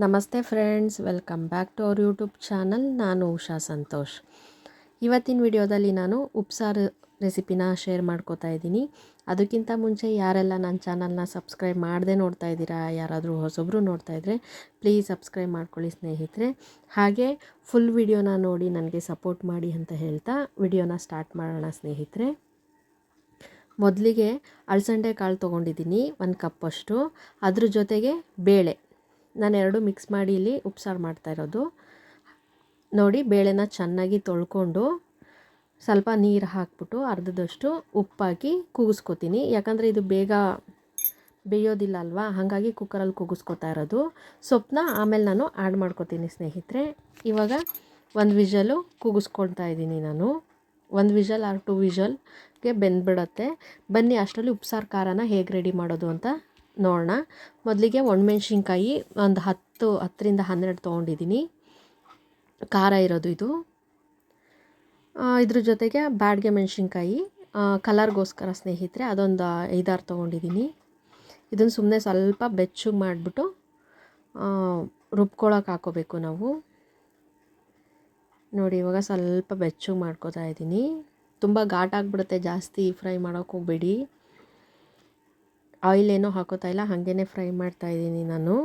ನಮಸ್ತೆ friends, welcome back to our YouTube channel. ನಾನು ಉಷಾ ಸಂತೋಷ್. ಇವತ್ತಿನ ವಿಡಿಯೋದಲ್ಲಿ ನಾನು ಉಪ್ಸಾರು ರೆಸಿಪಿನ ಶೇರ್ ಮಾಡ್ಕೋತಾ ಇದ್ದೀನಿ. ಅದಕ್ಕಿಂತ ಮುಂಚೆ ಯಾರೆಲ್ಲ ನನ್ನ ಚಾನಲ್ನ ಸಬ್ಸ್ಕ್ರೈಬ್ ಮಾಡದೆ ನೋಡ್ತಾ ಇದ್ದೀರಾ, ಯಾರಾದರೂ ಹೊಸೊಬ್ಬರು ನೋಡ್ತಾ ಇದ್ದರೆ ಪ್ಲೀಸ್ ಸಬ್ಸ್ಕ್ರೈಬ್ ಮಾಡ್ಕೊಳ್ಳಿ ಸ್ನೇಹಿತರೆ. ಹಾಗೆ ಫುಲ್ ವಿಡಿಯೋನ ನೋಡಿ ನನಗೆ ಸಪೋರ್ಟ್ ಮಾಡಿ ಅಂತ ಹೇಳ್ತಾ ವಿಡಿಯೋನ ಸ್ಟಾರ್ಟ್ ಮಾಡೋಣ ಸ್ನೇಹಿತರೆ. ಮೊದಲಿಗೆ ಅಳಸಂಡೆ ಕಾಳು ತೊಗೊಂಡಿದ್ದೀನಿ, ಒಂದು ಕಪ್ಪಷ್ಟು. ಅದ್ರ ಜೊತೆಗೆ ಬೇಳೆ. ನಾನು ಎರಡು ಮಿಕ್ಸ್ ಮಾಡಿ ಇಲ್ಲಿ ಉಪ್ಸಾರು ಮಾಡ್ತಾ ಇರೋದು. ನೋಡಿ, ಬೇಳೆನ ಚೆನ್ನಾಗಿ ತೊಳ್ಕೊಂಡು ಸ್ವಲ್ಪ ನೀರು ಹಾಕ್ಬಿಟ್ಟು ಅರ್ಧದಷ್ಟು ಉಪ್ಪಾಕಿ ಕೂಗಿಸ್ಕೊತೀನಿ ಯಾಕಂದರೆ ಇದು ಬೇಗ ಬೇಯೋದಿಲ್ಲ ಅಲ್ವಾ? ಹಾಗಾಗಿ ಕುಕ್ಕರಲ್ಲಿ ಕೂಗಿಸ್ಕೊತಾ ಇರೋದು. ಸೊಪ್ಪನ್ನ ಆಮೇಲೆ ನಾನು ಆ್ಯಡ್ ಮಾಡ್ಕೊತೀನಿ ಸ್ನೇಹಿತರೆ. ಇವಾಗ ಒಂದು ವಿಷಲು ಕೂಗಿಸ್ಕೊಳ್ತಾ ಇದ್ದೀನಿ ನಾನು. ಒಂದು ವಿಷಲ್ ಆರ್ ಟು ವಿಷಲ್ಗೆ ಬೆಂದ್ಬಿಡತ್ತೆ. ಬನ್ನಿ, ಅಷ್ಟರಲ್ಲಿ ಉಪ್ಸಾರು ಖಾರನ ಹೇಗೆ ರೆಡಿ ಮಾಡೋದು ಅಂತ ನೋಡೋಣ. ಮೊದಲಿಗೆ ಒಣಮೆಣ್ಸಿನ್ಕಾಯಿ ಒಂದು ಹತ್ತು, ಹತ್ತರಿಂದ ಹನ್ನೆರಡು ತೊಗೊಂಡಿದ್ದೀನಿ. ಖಾರ ಇರೋದು ಇದು. ಇದ್ರ ಜೊತೆಗೆ ಬ್ಯಾಡ್ಗೆ ಮೆಣಸಿನ್ಕಾಯಿ ಕಲರ್ಗೋಸ್ಕರ ಸ್ನೇಹಿತರೆ ಅದೊಂದು ಐದಾರು ತೊಗೊಂಡಿದ್ದೀನಿ. ಇದನ್ನು ಸುಮ್ಮನೆ ಸ್ವಲ್ಪ ಬೆಚ್ಚಗೆ ಮಾಡಿಬಿಟ್ಟು ರುಬ್ಕೊಳಕ್ಕೆ ಹಾಕೋಬೇಕು ನಾವು. ನೋಡಿ, ಇವಾಗ ಸ್ವಲ್ಪ ಬೆಚ್ಚಗೆ ಮಾಡ್ಕೋತಾ ಇದ್ದೀನಿ. ತುಂಬ ಘಾಟಾಗ್ಬಿಡುತ್ತೆ ಜಾಸ್ತಿ ಫ್ರೈ ಮಾಡೋಕ್ಕೆ ಹೋಗಬೇಡಿ. ಆಯಿಲ್ ಏನೋ ಹಾಕೋತಾ ಇಲ್ಲ ಹಾಗೇ ಫ್ರೈ ಮಾಡ್ತಾ ಇದ್ದೀನಿ ನಾನು.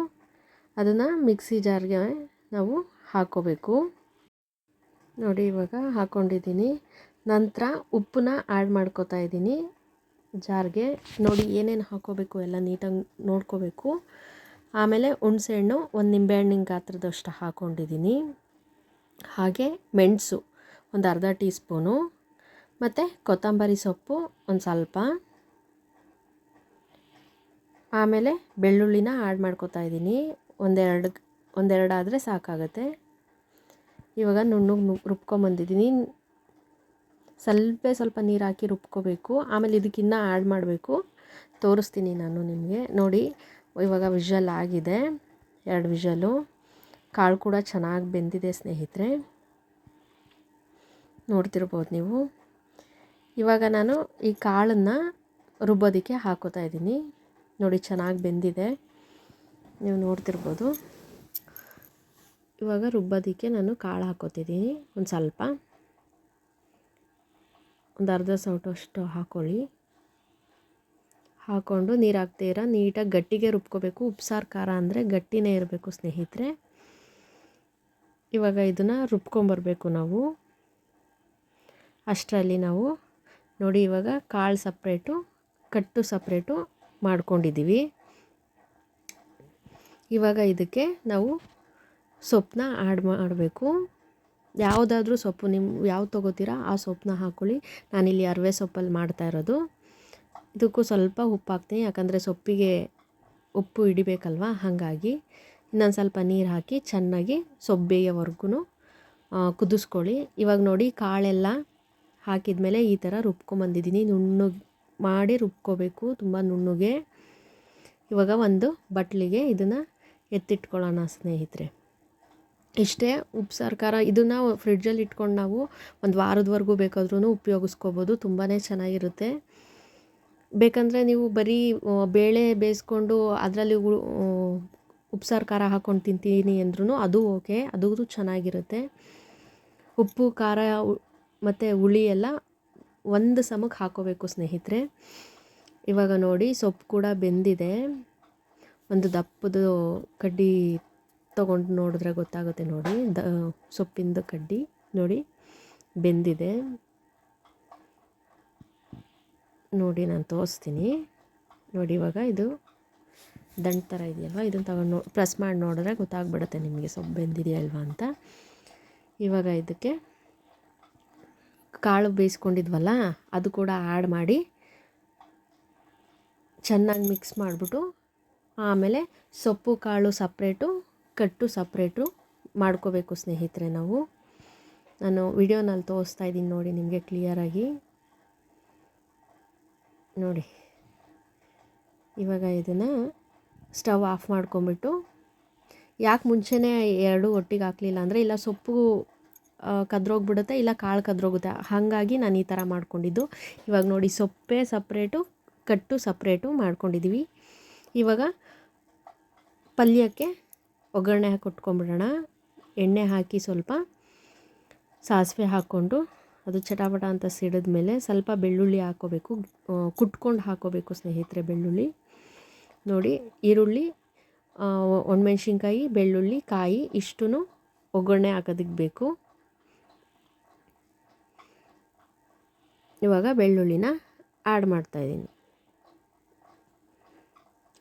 ಅದನ್ನು ಮಿಕ್ಸಿ ಜಾರ್ಗೆ ನಾವು ಹಾಕೋಬೇಕು. ನೋಡಿ, ಇವಾಗ ಹಾಕ್ಕೊಂಡಿದ್ದೀನಿ ನಂತರ ಉಪ್ಪನ್ನ ಆ್ಯಡ್ ಮಾಡ್ಕೋತಾ ಇದ್ದೀನಿ ಜಾರ್ಗೆ. ನೋಡಿ, ಏನೇನು ಹಾಕೋಬೇಕು ಎಲ್ಲ ನೀಟಾಗಿ ನೋಡ್ಕೋಬೇಕು. ಆಮೇಲೆ ಹುಣಸೆಹಣ್ಣು ಒಂದು ನಿಂಬೆಹಣ್ಣಿನ ಗಾತ್ರದಷ್ಟು ಹಾಕ್ಕೊಂಡಿದ್ದೀನಿ ಹಾಗೆ ಮೆಣಸು, ಒಂದು ಅರ್ಧ ಟೀ ಸ್ಪೂನು ಮತ್ತು ಕೊತ್ತಂಬರಿ ಸೊಪ್ಪು, ಒಂದು ಸ್ವಲ್ಪ. ಆಮೇಲೆ ಬೆಳ್ಳುಳ್ಳಿನ ಆ್ಯಡ್ ಮಾಡ್ಕೋತಾ ಇದ್ದೀನಿ. ಒಂದೆರಡು ಒಂದೆರಡು ಆದರೆ ಸಾಕಾಗುತ್ತೆ. ಇವಾಗ ನುಣ್ಣಗೆ ರುಬ್ಕೊಂಬಂದಿದ್ದೀನಿ ಸ್ವಲ್ಪ ಸ್ವಲ್ಪ ನೀರು ಹಾಕಿ ರುಬ್ಕೋಬೇಕು. ಆಮೇಲೆ ಇದಕ್ಕಿನ್ನ ಆ್ಯಡ್ ಮಾಡಬೇಕು. ತೋರಿಸ್ತೀನಿ ನಾನು ನಿಮಗೆ. ನೋಡಿ, ಇವಾಗ ವಿಷಲ್ ಆಗಿದೆ. ಎರಡು ವಿಷಲು. ಕಾಳು ಕೂಡ ಚೆನ್ನಾಗಿ ಬೆಂದಿದೆ ಸ್ನೇಹಿತರೆ. ನೋಡ್ತಿರ್ಬೋದು ನೀವು. ಇವಾಗ ನಾನು ಈ ಕಾಳನ್ನು ರುಬ್ಬೋದಕ್ಕೆ ಹಾಕೋತಾ ಇದ್ದೀನಿ. ನೋಡಿ ಚೆನ್ನಾಗಿ ಬೆಂದಿದೆ. ನೀವು ನೋಡ್ತಿರ್ಬೋದು. ಇವಾಗ ರುಬ್ಬೋದಕ್ಕೆ ನಾನು ಕಾಳು ಹಾಕೋತಿದ್ದೀನಿ. ಒಂದು ಸ್ವಲ್ಪ. ಒಂದು ಅರ್ಧ ಸೌಟಷ್ಟು ಹಾಕ್ಕೊಳ್ಳಿ ಹಾಕ್ಕೊಂಡು ನೀರು ಹಾಕ್ತೀರ ನೀಟಾಗಿ ಗಟ್ಟಿಗೆ ರುಬ್ಕೋಬೇಕು. ಉಪ್ಸಾರು ಖಾರ ಅಂದರೆ ಗಟ್ಟಿನೇ ಇರಬೇಕು ಸ್ನೇಹಿತರೆ. ಇವಾಗ ಇದನ್ನು ರುಬ್ಕೊಂಬರ್ಬೇಕು ನಾವು. ಅಷ್ಟರಲ್ಲಿ ನಾವು ನೋಡಿ ಇವಾಗ ಕಾಳು ಸಪ್ರೇಟು, ಕಟ್ಟು ಸಪ್ರೇಟು ಮಾಡ್ಕೊಂಡಿದ್ದೀವಿ. ಇವಾಗ ಇದಕ್ಕೆ ನಾವು ಸೊಪ್ಪನ್ನ ಆ್ಯಡ್ ಮಾಡಬೇಕು. ಯಾವುದಾದ್ರೂ ಸೊಪ್ಪು ನಿಮ್ಮ ಯಾವ್ದು ತೊಗೋತೀರಾ ಆ ಸೊಪ್ಪನ್ನ ಹಾಕ್ಕೊಳ್ಳಿ ನಾನಿಲ್ಲಿ ಅರವೆ ಸೊಪ್ಪಲ್ಲಿ ಮಾಡ್ತಾ ಇರೋದು. ಇದಕ್ಕೂ ಸ್ವಲ್ಪ ಉಪ್ಪು ಹಾಕ್ತೀನಿ. ಯಾಕಂದರೆ ಸೊಪ್ಪಿಗೆ ಉಪ್ಪು ಹಿಡಿಬೇಕಲ್ವ? ಹಾಗಾಗಿ ಇನ್ನೊಂದು ಸ್ವಲ್ಪ ನೀರು ಹಾಕಿ ಚೆನ್ನಾಗಿ ಸೊಬ್ಬೆಯವರೆಗೂ ಕುದಿಸ್ಕೊಳ್ಳಿ. ಇವಾಗ ನೋಡಿ ಕಾಳೆಲ್ಲ ಹಾಕಿದ ಮೇಲೆ ಈ ಥರ ರುಬ್ಕೊಂಬಂದಿದ್ದೀನಿ ನುಣ್ಣಗೆ ಮಾಡಿ ರುಬ್ಕೋಬೇಕು, ತುಂಬ ನುಣ್ಣಗೆ. ಇವಾಗ ಒಂದು ಬಟ್ಲಿಗೆ ಇದನ್ನು ಎತ್ತಿಟ್ಕೊಳ್ಳೋಣ ಸ್ನೇಹಿತರೆ. ಇಷ್ಟೇ ಉಪ್ಸಾರು ಖಾರ ಇದನ್ನು ಫ್ರಿಡ್ಜಲ್ಲಿ ಇಟ್ಕೊಂಡು ನಾವು ಒಂದು ವಾರದವರೆಗೂ ಬೇಕಾದ್ರೂ ಉಪಯೋಗಿಸ್ಕೋಬೋದು ತುಂಬಾ ಚೆನ್ನಾಗಿರುತ್ತೆ. ಬೇಕಂದರೆ ನೀವು ಬರೀ ಬೇಳೆ ಬೇಯಿಸ್ಕೊಂಡು ಅದರಲ್ಲಿ ಉಪ್ಸಾರು ಖಾರ ಹಾಕ್ಕೊಂಡು ತಿಂತೀನಿ ಅಂದ್ರೂ ಅದು ಓಕೆ, ಅದು ಚೆನ್ನಾಗಿರುತ್ತೆ. ಉಪ್ಪು, ಖಾರ ಮತ್ತು ಹುಳಿ ಎಲ್ಲ ಒಂದು ಸಮಕ್ಕೆ ಹಾಕೋಬೇಕು ಸ್ನೇಹಿತರೆ. ಇವಾಗ ನೋಡಿ ಸೊಪ್ಪು ಕೂಡ ಬೆಂದಿದೆ. ಒಂದು ದಪ್ಪದು ಕಡ್ಡಿ ತೊಗೊಂಡು ನೋಡಿದ್ರೆ ಗೊತ್ತಾಗುತ್ತೆ ನೋಡಿ. ದ, ಸೊಪ್ಪಿಂದು ಕಡ್ಡಿ ನೋಡಿ ಬೆಂದಿದೆ. ನೋಡಿ ನಾನು ತೋರಿಸ್ತೀನಿ. ನೋಡಿ ಇವಾಗ ಇದು ದಂಡ ಥರ ಇದೆಯಲ್ವ? ಇದನ್ನು ತಗೊಂಡು ಪ್ರೆಸ್ ಮಾಡಿ ನೋಡಿದ್ರೆ ಗೊತ್ತಾಗ್ಬಿಡುತ್ತೆ ನಿಮಗೆ ಸೊಪ್ಪು ಬೆಂದಿದೆಯಲ್ವ ಅಂತ. ಇವಾಗ ಇದಕ್ಕೆ ಕಾಳು ಬೇಯಿಸ್ಕೊಂಡಿದ್ವಲ್ಲ, ಅದು ಕೂಡ ಆ್ಯಡ್ ಮಾಡಿ ಚೆನ್ನಾಗಿ ಮಿಕ್ಸ್ ಮಾಡಿಬಿಟ್ಟು ಆಮೇಲೆ ಸೊಪ್ಪು, ಕಾಳು ಸಪ್ರೇಟು ಕಟ್ಟು ಸಪ್ರೇಟು ಮಾಡ್ಕೋಬೇಕು ಸ್ನೇಹಿತರೆ ನಾವು. ನಾನು ವಿಡಿಯೋನಲ್ಲಿ ತೋರಿಸ್ತಾ ಇದ್ದೀನಿ ನೋಡಿ ನಿಮಗೆ ಕ್ಲಿಯರಾಗಿ ನೋಡಿ, ಇವಾಗ ಇದನ್ನು ಸ್ಟವ್ ಆಫ್ ಮಾಡ್ಕೊಂಬಿಟ್ಟು ಯಾಕೆ ಮುಂಚೆನೇ ಎರಡು ಒಟ್ಟಿಗೆ ಹಾಕಲಿಲ್ಲ ಅಂದರೆ, ಇಲ್ಲ ಸೊಪ್ಪು ಕದ್ರೋಗ್ಬಿಡುತ್ತೆ, ಇಲ್ಲ ಕಾಳು ಕದ್ರೋಗುತ್ತೆ. ಹಾಗಾಗಿ ನಾನು ಈ ಥರ ಮಾಡ್ಕೊಂಡಿದ್ದು. ಇವಾಗ ನೋಡಿ, ಸೊಪ್ಪೆ ಸಪ್ರೇಟು, ಕಟ್ಟು ಸಪ್ರೇಟು ಮಾಡ್ಕೊಂಡಿದ್ದೀವಿ ಇವಾಗ ಪಲ್ಯಕ್ಕೆ ಒಗ್ಗರಣೆ ಹಾಕಿ ಎಣ್ಣೆ ಹಾಕಿ ಸ್ವಲ್ಪ ಸಾಸಿವೆ ಹಾಕ್ಕೊಂಡು, ಅದು ಚಟಾಪಟ ಅಂತ ಸಿಡಿದ ಮೇಲೆ ಸ್ವಲ್ಪ ಬೆಳ್ಳುಳ್ಳಿ ಹಾಕೋಬೇಕು. ಕುಟ್ಕೊಂಡು ಹಾಕೋಬೇಕು ಸ್ನೇಹಿತರೆ ಬೆಳ್ಳುಳ್ಳಿ. ನೋಡಿ, ಈರುಳ್ಳಿ ಒಣಮೆಣ್ಸಿನ್ಕಾಯಿ, ಬೆಳ್ಳುಳ್ಳಿ, ಕಾಯಿ ಇಷ್ಟೂ ಒಗ್ಗರಣೆ ಹಾಕೋದಕ್ಕೆ ಬೇಕು. ಇವಾಗ ಬೆಳ್ಳುಳ್ಳಿನ ಆ್ಯಡ್ ಮಾಡ್ತಾಯಿದ್ದೀನಿ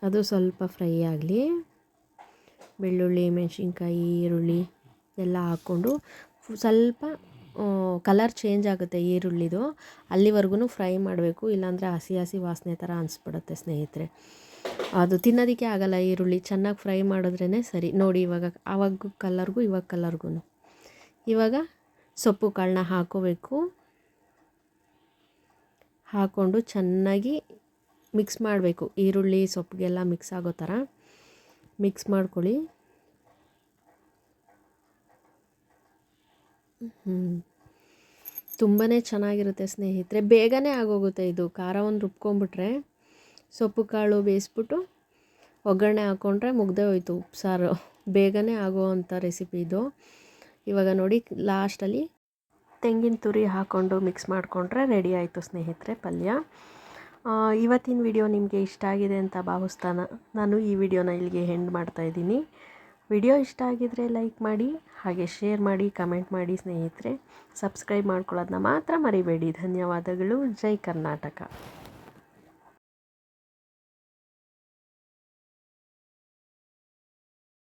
ಅದು ಸ್ವಲ್ಪ ಫ್ರೈ ಆಗಲಿ. ಬೆಳ್ಳುಳ್ಳಿ, ಮೆಣಸಿನ್ಕಾಯಿ, ಈರುಳ್ಳಿ ಎಲ್ಲ ಹಾಕ್ಕೊಂಡು ಸ್ವಲ್ಪ ಕಲರ್ ಚೇಂಜ್ ಆಗುತ್ತೆ ಈರುಳ್ಳಿದು. ಅಲ್ಲಿವರೆಗೂ ಫ್ರೈ ಮಾಡಬೇಕು. ಇಲ್ಲಾಂದರೆ ಹಸಿ ಹಸಿ ವಾಸನೆ ಥರ ಅನಿಸ್ಬಿಡುತ್ತೆ ಸ್ನೇಹಿತರೆ. ಅದು ತಿನ್ನೋದಕ್ಕೆ ಆಗಲ್ಲ ಈರುಳ್ಳಿ. ಚೆನ್ನಾಗಿ ಫ್ರೈ ಮಾಡಿದ್ರೇ ಸರಿ. ನೋಡಿ ಇವಾಗ ಆವಾಗ ಕಲರ್ಗೂ ಇವಾಗ ಕಲರ್ಗೂ ಇವಾಗ ಸೊಪ್ಪು ಕಾಳನ್ನ ಹಾಕೋಬೇಕು. ಹಾಕ್ಕೊಂಡು ಚೆನ್ನಾಗಿ ಮಿಕ್ಸ್ ಮಾಡಬೇಕು. ಈರುಳ್ಳಿ, ಸೊಪ್ಪಿಗೆಲ್ಲ ಮಿಕ್ಸ್ ಆಗೋ ಥರ ಮಿಕ್ಸ್ ಮಾಡ್ಕೊಳ್ಳಿ. ಹ್ಞೂ ತುಂಬಾ ಚೆನ್ನಾಗಿರುತ್ತೆ ಸ್ನೇಹಿತರೆ. ಬೇಗನೆ ಆಗೋಗುತ್ತೆ ಇದು. ಖಾರ ಒಂದು ರುಬ್ಕೊಂಬಿಟ್ರೆ ಸೊಪ್ಪು, ಕಾಳು ಬೇಯಿಸ್ಬಿಟ್ಟು ಒಗ್ಗರಣೆ ಹಾಕ್ಕೊಂಡ್ರೆ ಮುಗ್ದೇ ಹೋಯ್ತು ಉಪ್ಸಾರು. ಬೇಗನೆ ಆಗೋವಂಥ ರೆಸಿಪಿ ಇದು. ಇವಾಗ ನೋಡಿ ಲಾಸ್ಟಲ್ಲಿ ತೆಂಗಿನ ತುರಿ ಹಾಕ್ಕೊಂಡು ಮಿಕ್ಸ್ ಮಾಡಿಕೊಂಡ್ರೆ ರೆಡಿ ಆಯಿತು ಸ್ನೇಹಿತರೆ ಪಲ್ಯ. ಇವತ್ತಿನ ವಿಡಿಯೋ ನಿಮಗೆ ಇಷ್ಟ ಆಗಿದೆ ಅಂತ ಭಾವಿಸ್ತಾನ. ನಾನು ಈ ವಿಡಿಯೋನ ಇಲ್ಲಿಗೆ ಹೆಂಡ್ ಮಾಡ್ತಾಯಿದ್ದೀನಿ ವಿಡಿಯೋ ಇಷ್ಟ ಆಗಿದರೆ ಲೈಕ್ ಮಾಡಿ, ಹಾಗೆ ಶೇರ್ ಮಾಡಿ ಕಮೆಂಟ್ ಮಾಡಿ ಸ್ನೇಹಿತರೆ. ಸಬ್ಸ್ಕ್ರೈಬ್ ಮಾಡ್ಕೊಳ್ಳೋದನ್ನ ಮಾತ್ರ ಮರಿಬೇಡಿ. ಧನ್ಯವಾದಗಳು. ಜೈ ಕರ್ನಾಟಕ.